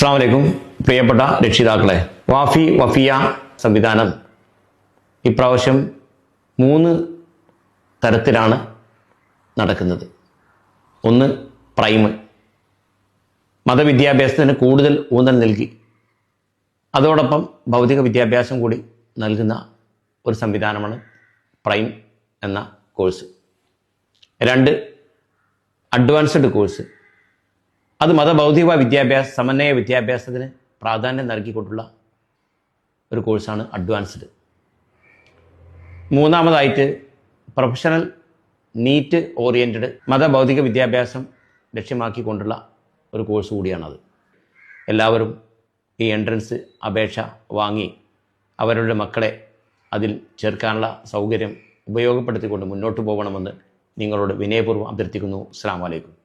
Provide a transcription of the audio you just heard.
അസ്സാം പ്രിയപ്പെട്ട രക്ഷിതാക്കളെ വാഫി വഫിയ സംവിധാനം ഇപ്രാവശ്യം മൂന്ന് തരത്തിലാണ് നടക്കുന്നത്. ഒന്ന് പ്രൈം മതവിദ്യാഭ്യാസത്തിന് കൂടുതൽ ഊന്നൽ നൽകി. അതോടൊപ്പം ഭൗതിക വിദ്യാഭ്യാസം കൂടി നൽകുന്ന ഒരു സംവിധാനമാണ് പ്രൈം എന്ന കോഴ്സ്. രണ്ട് അഡ്വാൻസ്ഡ് കോഴ്സ്. അത് മതബൗദ്ധിക വിദ്യാഭ്യാസ സമന്വയ വിദ്യാഭ്യാസത്തിന് പ്രാധാന്യം നൽകിക്കൊണ്ടുള്ള ഒരു കോഴ്സാണ് അഡ്വാൻസ്ഡ്. മൂന്നാമതായിട്ട് പ്രൊഫഷണൽ നീറ്റ് ഓറിയന്റഡ് മതബൗദ്ധിക വിദ്യാഭ്യാസം ലക്ഷ്യമാക്കിക്കൊണ്ടുള്ള ഒരു കോഴ്സ് കൂടിയാണത്. എല്ലാവരും ഈ എൻട്രൻസ് അപേക്ഷ വാങ്ങി അവരുടെ മക്കളെ അതിൽ ചേർക്കാനുള്ള സൗകര്യം ഉപയോഗപ്പെടുത്തിക്കൊണ്ട് മുന്നോട്ട് പോകണമെന്ന് നിങ്ങളോട് വിനയപൂർവം അഭ്യർത്ഥിക്കുന്നു. അസ്സാം വലൈക്കും